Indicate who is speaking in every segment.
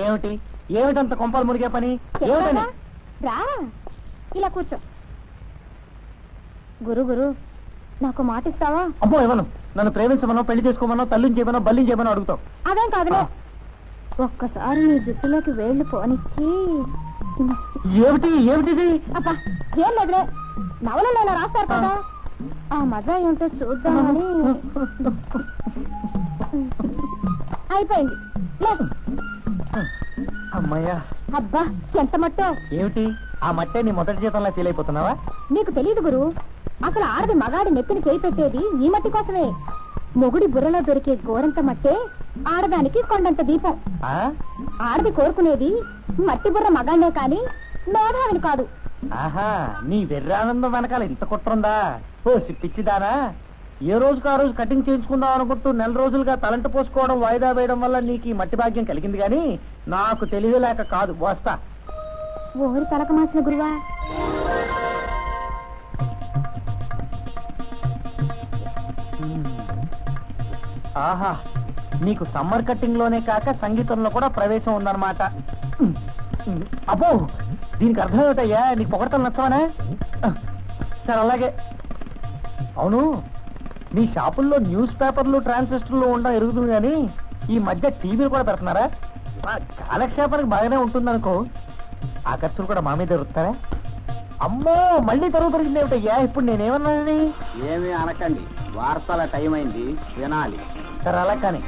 Speaker 1: ఏమిటి? ఏమిటంత కొంపలు మునిగే పని? ఏమిటని
Speaker 2: రా. ఇలా కూర్చో. గురు గురు నాకు మాట ఇస్తావా
Speaker 1: అమ్మో ఇవ్వను. నన్ను ప్రేమించమనో పెళ్ళి చేసుకోమనో తల్లిని చేయమనో బల్లిని చేయమనో అడుగుతావు.
Speaker 2: అదేం కాదులే.
Speaker 1: ఆ.
Speaker 2: ఒక్కసారి నీ జుట్టులోకి వేళ్ళు పోనిచ్చి
Speaker 1: ఏమిటి? ఏమిటిది?
Speaker 2: అబ్బా ఏం లేదులే. నవలలో రాస్తారు కదా? ఆ మజా ఏంటో చూద్దామని. అయిపోయింది. లే.
Speaker 1: అమ్మయ్యా.
Speaker 2: అబ్బా ఎంత మట్టో.
Speaker 1: ఏమిటి? ఆ మట్టే నీ మొదటి జీతంలో ఫీల్ అయిపోతున్నావా?
Speaker 2: నీకు తెలియదు గురు. అసలు ఆడది మగాడి నెత్తిని చేయి పెట్టేది ఈ మట్టి కోసమే. మొగుడి బుర్రలో దొరికే గోరంత మట్టే ఆడదానికి కొండంత దీపం.
Speaker 1: ఆ?
Speaker 2: ఆడది కోరుకునేది మట్టి బుర్ర మగాడినే కాని మేధావిని కాదు.
Speaker 1: ఆహా నీ వెర్రానందం వెనకాల ఇంత కుట్రుందా ఓ పిచ్చిదానా ఏ రోజుకు ఆ రోజు కటింగ్ చేయించుకుందాం అనుకుంటూ నెల రోజులుగా తలంట పోసుకోవడం వాయిదా వేయడం వల్ల నీకు ఈ మట్టి భాగ్యం కలిగింది గాని నాకు తెలివి లేక కాదు. వస్తా.
Speaker 2: ఓరి తలక మాసిన గురువా.
Speaker 1: ఆహా. నీకు సమ్మర్ కట్టింగ్లోనే కాక సంగీతంలో కూడా ప్రవేశం ఉందన్నమాట. అబ్బో! దీనికి అర్థం ఏమిటయ్యా? నీకు పొగడతలు నచ్చవనా? సరే అలాగే. అవును. మీ షాపుల్లో న్యూస్ పేపర్లు ట్రాన్సిస్టర్లు ఉండడం ఎరుగుతుంది కానీ ఈ మధ్య టీవీలు కూడా పెడుతున్నారా? కాలక్షేపానికి బాగానే ఉంటుందనుకో. ఆ ఖర్చులు కూడా మా మీద ఎరుగుతారా? అమ్మో మళ్ళీ తరుగు పెరిగింది ఏమిటయ్యా? ఇప్పుడు నేనేమన్నానని
Speaker 3: ఏమీ అనకండి. వార్తల టైం అయింది. వినాలి.
Speaker 1: సరే అలా కానీ.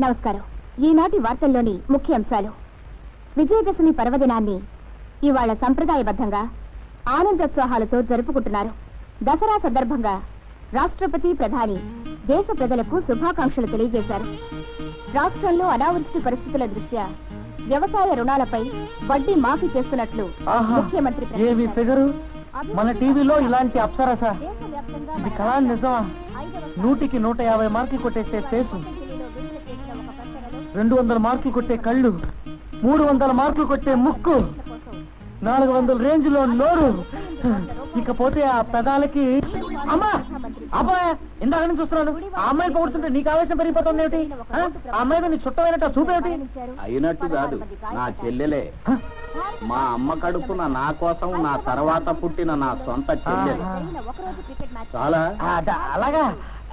Speaker 2: నమస్కారం. ఈనాటి వార్తల్లోని ముఖ్య అంశాలు. విజయదశమి పర్వదినాన్ని ఇవాళ సంప్రదాయబద్ధంగా ఆనందోత్సాహాలతో జరుపుకుంటున్నారు. దసరా సందర్భంగా రాష్ట్రపతి ప్రధాని దేశ ప్రజలకు శుభాకాంక్షలు తెలియజేశారు. రాష్ట్రంలో అనావృష్టి పరిస్థితుల దృష్ట్యా వ్యవసాయ రుణాలపై వడ్డీ మాఫీ చేస్తున్నట్లు ముఖ్యమంత్రి
Speaker 1: మన టీవీలో ఇలాంటి అప్సరస. ఇది కళా నిజమా? నూటికి నూట యాభై మార్కులు కొట్టేసే ఫేసు రెండు వందల మార్కులు కొట్టే కళ్ళు మూడు వందల మార్కులు కొట్టే ముక్కు నాలుగు వందల రేంజ్లో నోరు ఇకపోతే ఆ పెదాలకి అమ్మా! అబ్బా! ఇందాక నుంచి చూస్తున్నాను ఆ అమ్మాయి పొగుడుతుంటే నీకు ఆవేశం పెరిగిపోతుంది ఏమిటి? ఆ? అమ్మాయి నీ చుట్టమైనట్టు చూపేమిటి
Speaker 3: అయినట్టు కాదు. నా చెల్లెలే? మా అమ్మ కడుపున నా కోసం నా తర్వాత పుట్టిన నా సొంత చెల్లెలు. చాలా?
Speaker 1: అలాగా.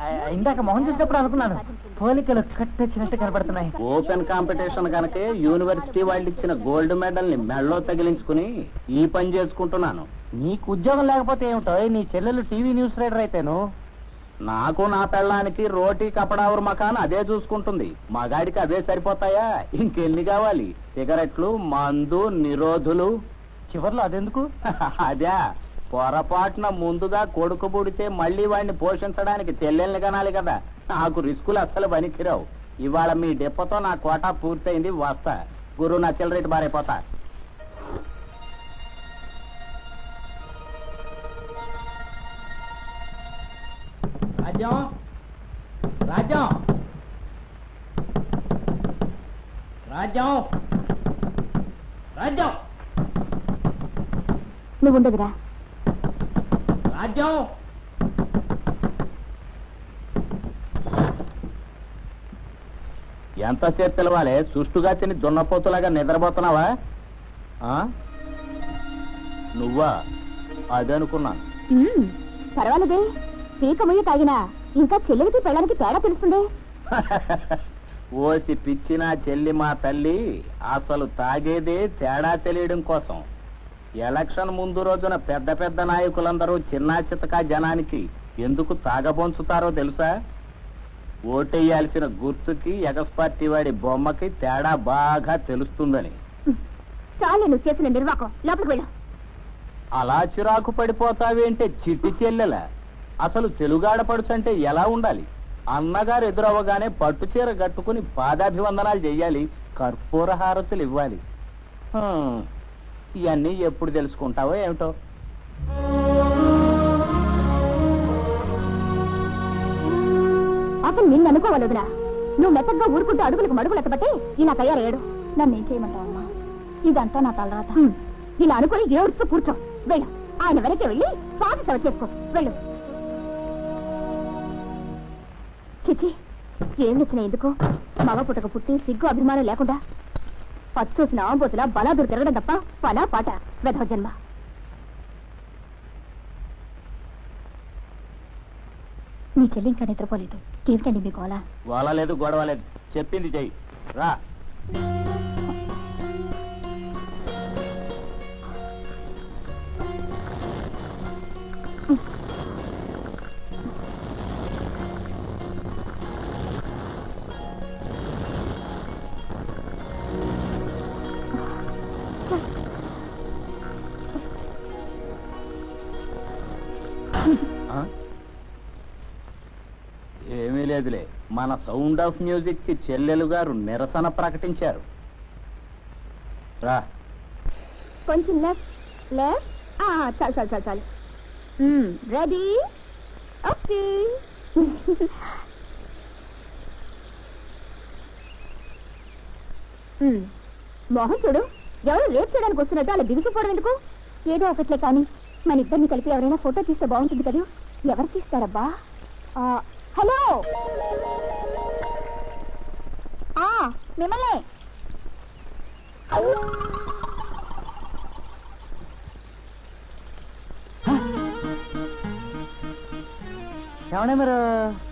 Speaker 1: ఇందాక మొహం చూసినప్పుడు అనుకున్నాను. పోలికలు కట్టొచ్చినట్టు కనబడుతున్నాయి.
Speaker 3: ఓపెన్ కాంపిటీషన్ కనుకే యూనివర్సిటీ వాళ్ళు ఇచ్చిన గోల్డ్ మెడల్ని మెడలో తగిలించుకుని ఈ పని చేసుకుంటున్నాను.
Speaker 1: నీకు ఉద్యోగం లేకపోతే ఏమిటో? నీ చెల్లెలు టీవీ న్యూస్ రైడర్ అయితేను?
Speaker 3: నాకు నా పెళ్ళానికి రోటీ కపడావురు మకాన్ అదే చూసుకుంటుంది. మగాడికి అవే సరిపోతాయా? ఇంకెన్ని కావాలి? సిగరెట్లు మందు నిరోధులు.
Speaker 1: చివర్లో అదెందుకు?
Speaker 3: అదే. పొరపాటున ముందుగా కొడుకు పుడితే మళ్ళీ వాడిని పోషించడానికి చెల్లెల్ని కనాలి కదా. నాకు రిస్కులు అస్సలు పనికిరావు. ఇవాళ మీ డెప్పతో నా కోటా పూర్తయింది వస్తా. గురు నా చిల్లరేటు బారైపోతా రాజ్యం రాజ్యం. రాజ్యం రాజ్యం.
Speaker 2: నువ్వు ఉండదురా
Speaker 3: రాజ్యం. ఎంతసేపు పిలవాలి? సుష్టుగా తిని దున్నపోతులాగా నిద్రపోతున్నావా? ఆ? నువ్వా? అదనుకున్నాను
Speaker 2: పర్వాలేదే. పీక ముయ్యి తాగినా ఇంకా చెల్లెలికి పెళ్ళడానికి తేడా తెలుస్తుంది.
Speaker 3: ఓసి పిచ్చిన చెల్లి మా తల్లి అసలు తాగేదే తేడా తెలియడం కోసం. ఎలక్షన్ ముందు రోజున పెద్ద పెద్ద నాయకులందరూ చిన్నా చితకా జనానికి ఎందుకు తాగబొంచుతారో తెలుసా? ఓటేయాల్సిన గుర్తుకి ఎగస్పార్టీ వాడి బొమ్మకి తేడా బాగా తెలుస్తుందని.
Speaker 2: చాలు నువ్వు చేసిన నిర్వాకం. లోపలికి వెళ్ళు.
Speaker 3: అలా చిరాకు పడిపోతావేంటే చిట్టి చెల్లెల. అసలు తెలుగాడపడుచంటే ఎలా ఉండాలి? అన్నగారు ఎదురవ్వగానే పట్టు చీర కట్టుకుని పాదాభివందనాలు చెయ్యాలి. కర్పూర హారతులు ఇవ్వాలి. ఇవన్నీ ఎప్పుడు తెలుసుకుంటావో ఏమిటో?
Speaker 2: అసలు నిన్ను అనుకోవలేదురా. నువ్వు మెత్తగా ఊరుకుంటూ అడుగులకు మడుగులు ఎత్తబట్టి ఇలా తయారయ్యాడు. నన్ను ఏం చేయమంటావమ్మా? ఇదంతా నా తలరాత. ఇలా అనుకుని ఏడుస్తూ కూర్చో. వెళ్ళు. ఆయన వెనక్కి వెళ్ళి స్వామి సేవ చేసుకో. వెళ్ళు. చిచి ఏం నచ్చిన ఎందుకు? మగ పుట్టక పుట్టి సిగ్గు అభిమానం లేకుండా పచ్చి చూసిన ఆంబోతులా బలాదురు తిరగడం తప్ప ఫలా పాట. వెధవ జన్మ. నీ చెల్లి ఇంకా నిద్రపోలేదు. ఏమిటండి మీ గోళ
Speaker 3: గోల లేదు గొడవ లేదు. చెప్పింది చెయ్యి. రా. ఏమీ లేదులే. మన సౌండ్ ఆఫ్ మ్యూజిక్కి చెల్లెలు గారు నిరసన ప్రకటించారు. రా.
Speaker 2: కొంచెం లెఫ్ట్ లెఫ్ట్. చాలు చాలు చాలు చాలు. రెడీ? ఓకే. మోహన్ చూడు. ఎవరు రేపు చేయడానికి వస్తున్నట్టు అలా దిగుసిపోవడం ఎందుకు? ఏదో ఒకట్లే కానీ. మన ఇద్దరిని కలిపి ఎవరైనా ఫోటో తీస్తే బాగుంటుంది కదా? ఎవరు తీస్తారబ్బా? హలో! మిమ్మల్నే.
Speaker 1: మీరు?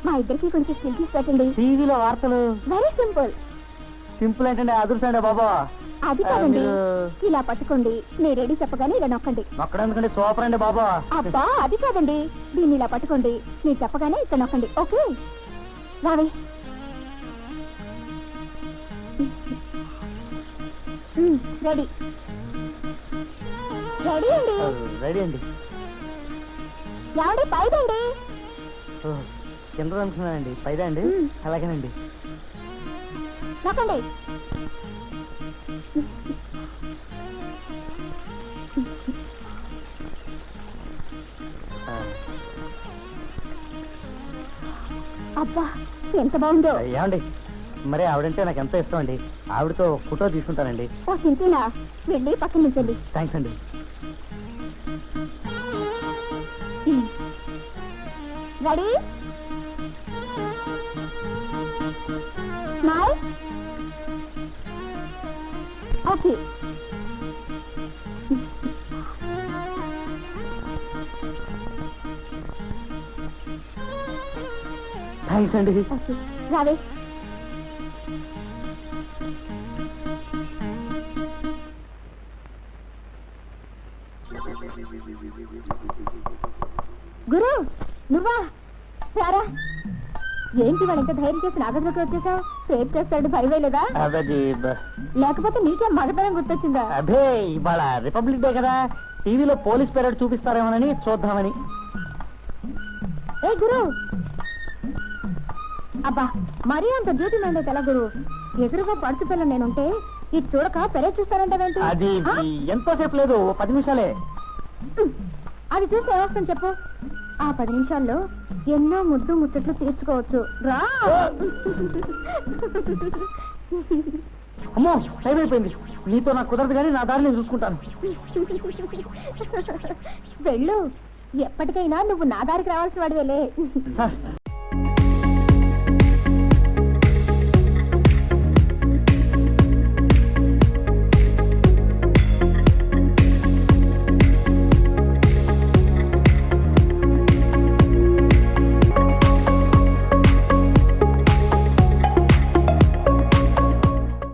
Speaker 2: మా ఇద్దరికి కొంచెం స్టిల్ తీసి పెట్టండి.
Speaker 1: టీవీలో వార్తలు.
Speaker 2: వెరీ సింపుల్
Speaker 1: సింపుల్ ఏంటంటే అదుర్సండి బాబా?
Speaker 2: అది. కాదండి ఇలా పట్టుకోండి. మీరు రెడీ చెప్పగానే ఇలా నొక్కండి.
Speaker 1: అక్కడ ఎందుకంటే సూపర్ అండి బాబా.
Speaker 2: అబ్బా అది కాదండి దీన్ని ఇలా పట్టుకోండి. మీరు చెప్పగానే ఇక్కడ నొక్కండి. ఓకే? రావే. రెడీ. రెడీ అండి.
Speaker 1: రెడీ అండి.
Speaker 2: ఏమండి పైదండి
Speaker 1: కింద అనుకున్నానండి పైదా అండి. అలాగేనండి.
Speaker 2: నొక్కండి. అబ్బా ఎంత బాగుందో.
Speaker 1: ఏమండి? మరి ఆవిడంటే నాకు ఎంతో ఇష్టం అండి? ఆవిడతో ఫోటో తీసుకుంటానండి.
Speaker 2: ఓ సింతేనా వెళ్ళి పక్కన నుంచండి.
Speaker 1: థ్యాంక్స్ అండి.
Speaker 2: రెడీ? ఓకే.
Speaker 1: థ్యాంక్స్ అండి.
Speaker 2: రావే. గురు నువ్వా? సారా ఏంటి వాడు ఇంత ధైర్యం చేసి నాగద్లోకి వచ్చేసావు? సేవ్ చేస్తాడు భయం లేదా?
Speaker 1: అదే
Speaker 2: లేకపోతే నీకేం మగతనం గుర్తొచ్చిందా?
Speaker 1: అదే ఇవాళ రిపబ్లిక్ డే కదా. టీవీలో పోలీస్ పెరేడ్ చూపిస్తారేమోనని చూద్దామని.
Speaker 2: ఏ గురు అబ్బా మరీ అంత డ్యూటీ మైండ్ అయితే ఎలా గురు. ఎదురుగా పడుచు పిల్ల నేనుంటే ఇటు చూడక పెరే చూస్తానంటావేంటి?
Speaker 1: అది? ఎంతోసేపు లేదు పది నిమిషాలే.
Speaker 2: అది చూస్తే ఏమొస్తుంది చెప్పు? ఆ పది నిమిషాల్లో ఎన్నో ముద్దు ముచ్చట్లు తీర్చుకోవచ్చు. రా!
Speaker 1: అమ్మో టైం అయిపోయింది. నీతో నాకు కుదరదు కానీ నా దారి నేను చూసుకుంటాను.
Speaker 2: వెళ్ళు. ఎప్పటికైనా నువ్వు నా దారికి రావాల్సిన వాడివేలే.